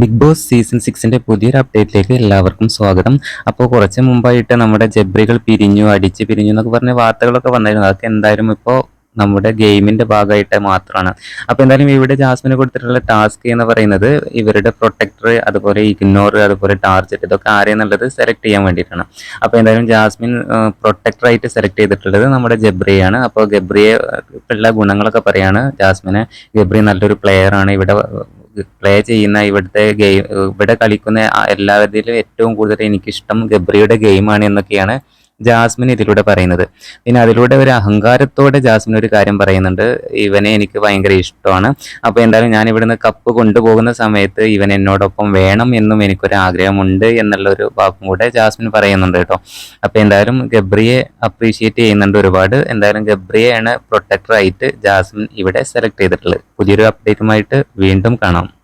Big boss season സിക്സിന്റെ പുതിയൊരു അപ്ഡേറ്റിലേക്ക് എല്ലാവർക്കും സ്വാഗതം. അപ്പോൾ കുറച്ച് മുമ്പായിട്ട് നമ്മുടെ ജബ്രികൾ പിരിഞ്ഞു അടിച്ച് പിരിഞ്ഞു എന്നൊക്കെ പറഞ്ഞ വാർത്തകളൊക്കെ വന്നായിരുന്നു. അതൊക്കെ എന്തായാലും ഇപ്പോൾ നമ്മുടെ ഗെയിമിന്റെ ഭാഗമായിട്ട് മാത്രമാണ്. അപ്പോൾ എന്തായാലും ഇവിടെ ജാസ്മിന് കൊടുത്തിട്ടുള്ള ടാസ്ക് എന്ന് പറയുന്നത് ഇവരുടെ പ്രൊട്ടക്ടർ അതുപോലെ ഇഗ്നോർ അതുപോലെ ടാർജറ്റ് ഇതൊക്കെ ആരെയെന്നുള്ളത് സെലക്ട് ചെയ്യാൻ വേണ്ടിയിട്ടാണ്. അപ്പോൾ എന്തായാലും ജാസ്മിൻ പ്രൊട്ടക്ടറായിട്ട് സെലക്ട് ചെയ്തിട്ടുള്ളത് നമ്മുടെ ജബ്രിയാണ്. അപ്പോൾ ഗബ്രിയെ ഉള്ള ഗുണങ്ങളൊക്കെ പറയാണ് ജാസ്മിന്. ഗബ്രി നല്ലൊരു പ്ലെയറാണ് ഇവിടെ പ്ലേ ചെയ്യുന്ന ഇവിടുത്തെ ഗെയിം ഇവിടെ കളിക്കുന്ന എല്ലാവരിലും ഏറ്റവും കൂടുതൽ എനിക്കിഷ്ടം ഗബ്രിയുടെ ഗെയിമാണ് എന്നൊക്കെയാണ് ജാസ്മിൻ ഇതിലൂടെ പറയുന്നത്. പിന്നെ അതിലൂടെ ഒരു അഹങ്കാരത്തോടെ ജാസ്മിൻ ഒരു കാര്യം പറയുന്നുണ്ട്. ഇവനെ എനിക്ക് ഭയങ്കര ഇഷ്ടമാണ്. അപ്പോൾ എന്തായാലും ഞാൻ ഇവിടുന്ന് കപ്പ് കൊണ്ടുപോകുന്ന സമയത്ത് ഇവൻ എന്നോടൊപ്പം വേണം എന്നും എനിക്കൊരു ആഗ്രഹമുണ്ട് എന്നുള്ള ഒരു വാക്കും കൂടെ ജാസ്മിൻ പറയുന്നുണ്ട് കേട്ടോ. അപ്പോൾ എന്തായാലും ഗബ്രിയെ അപ്രീഷിയേറ്റ് ചെയ്യുന്നുണ്ട് ഒരുപാട്. എന്തായാലും ഗബ്രിയെയാണ് പ്രൊട്ടക്ടറായിട്ട് ജാസ്മിൻ ഇവിടെ സെലക്ട് ചെയ്തിട്ടുള്ളത്. പുതിയൊരു അപ്ഡേറ്റുമായിട്ട് വീണ്ടും കാണാം.